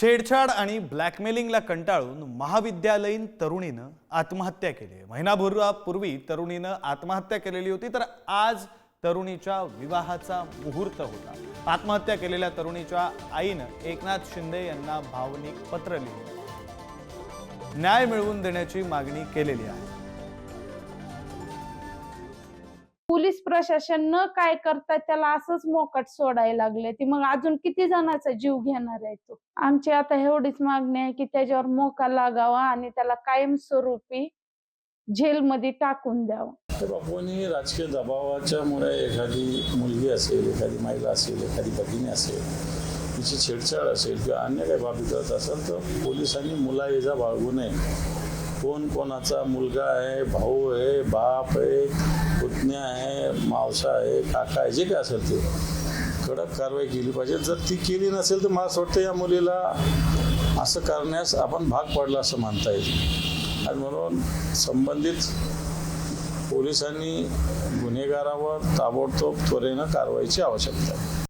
छेडछाड आणि ब्लॅकमेलिंगला कंटाळून महाविद्यालयीन तरुणीनं आत्महत्या केली आहे. महिनाभरापूर्वी तरुणीनं आत्महत्या केलेली होती तर आज तरुणीच्या विवाहाचा मुहूर्त होता. आत्महत्या केलेल्या तरुणीच्या आईनं एकनाथ शिंदे यांना भावनिक पत्र लिहिले. न्याय मिळवून देण्याची मागणी केलेली आहे. पोलीस प्रशासन न काय करता त्याला असंच मोकाट सोडायला लागले. ती मग अजून किती जणांचा जीव घेणार आहे तो? आमची आता एवढीच मागणी आहे की त्याच्यावर मोका लागावा आणि त्याला कायमस्वरूपी जेलमध्ये टाकून द्यावं. बापूंनी राजकीय दबावाच्यामुळे एखादी मुलगी असेल एखादी महिला असेल एखादी भगिनी असेल तिची छेडछाड असेल किंवा अन्य काही बाबी करत असेल तर पोलिसांनी मुलायजा बाळगू नये. कोण कोणाचा मुलगा आहे भाऊ आहे बाप आहे पुतण्या आहे मावसा आहे काका आहे जे काय असेल ते. कडक कारवाई केली पाहिजे. जर ती केली नसेल तर मला असं वाटतं या मुलीला असं करण्यास आपण भाग पडला असं मानता येईल. आणि म्हणून संबंधित पोलिसांनी गुन्हेगारावर ताबडतोब त्वरेनं कारवाईची आवश्यकता आहे.